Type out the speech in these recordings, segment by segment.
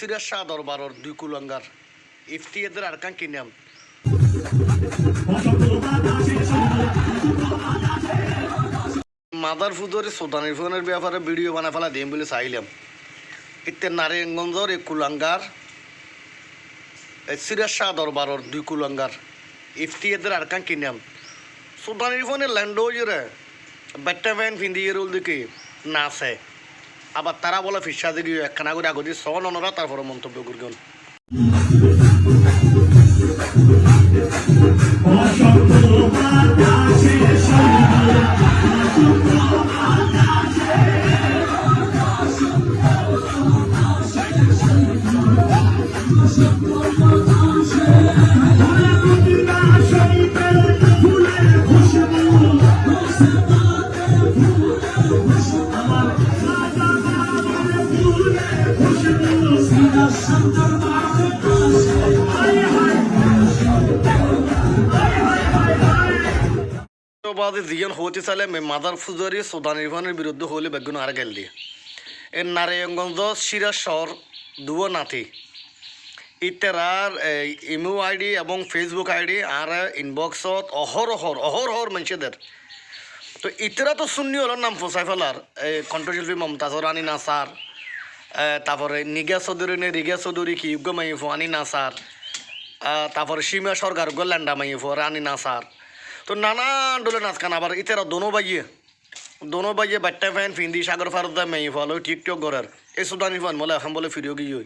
সিরাজ শাহ দরবারর দুই কুলঙ্গার ইফতিয়াদের আর কান কিনাম মাদার ফুদর সুদানির ফোনের ব্যাপারে ভিডিও বানা ফেলা দিম বলে চাইলাম। ইতে নারায়ণগঞ্জর এই কুলাঙ্গার সিরাজ শাহ দরবারর দুই কুলাঙ্গার ইফতিয়াদের আর কান কিনাম সুদানির ফোনে ল্যান্ডো জুড়ে বেট্টা ভ্যান ফিন্দিয়ে রোল দিকে নাচে। আবার তারা বলে ফিসা দিকে একখানা করে আগদি সন অনরা তারপরে মন্তব্য করবেন বাদে জিয়ন হতে চালে মাদার ফুজারি সুদানির ফানের বিরুদ্ধে হলে বেগুন আর গেল দিয়ে এর নারায়ণগঞ্জ সিরাজ শহর দুও নাতি ইতারার ইমো আইডি এবং ফেসবুক আইডি আর ইনবক্সত অহর অহর অহর অহর মানুষদের তো ইতারা তো শূন্য হলো নাম ফসাই ফেলার এই কণ্ঠশিল্পী মমতাজ রানী নাসার তারপরে নিগা চৌধুরী নে রিগা চৌধুরী কি ইউগ মাইফো আনি নাসার তারপরে সীমা সরকার গোল্যান্ডা মাইফো রানী নাসার তো নানান ডোলে নাচ কান আবার ইতারা দোনো বাইয়ে। দোনো বাইয়ে বাট্টা ফ্যান, ফিন্দি, সাগর ফারুদা মেয়ে ফলো, টিকটক গড়ের এই সুদানি ফান বলে, এখন বলে ফিরিও গিয়ে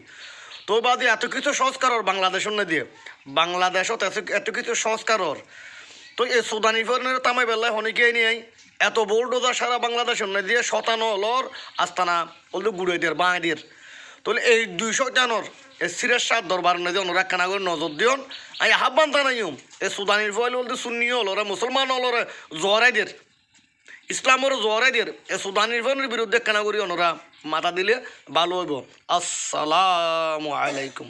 তো বাদে এত কিছু সংস্কারর বাংলাদেশের না দিয়ে। বাংলাদেশত এত এত কিছু সংস্কারর তো এই সুদানি ফানের তামাই বেলায় হনিকে নিয়ে এত বোল্ডোজার সারা বাংলাদেশের না দিয়ে, শতানো হলর আস্তানা ওদের গুড়ে দিয়ে বাঁ দিয়ে তাহলে এই দুইশো জানোর এ সিরের সাত দরবার নদী অনুরাগ কানা করে নজর দিয়ন। আই আহ্বান জানাইম এ সুদানির ফল বলতে সুন্নি হল ওরা মুসলমান হল ওরা জোহরাই দের ইসলামের জোহরাই দের এ সুদানির ফলের বিরুদ্ধে কানা করি ওনারা মাথা দিলে ভালো হইব। আসসালামু আলাইকুম।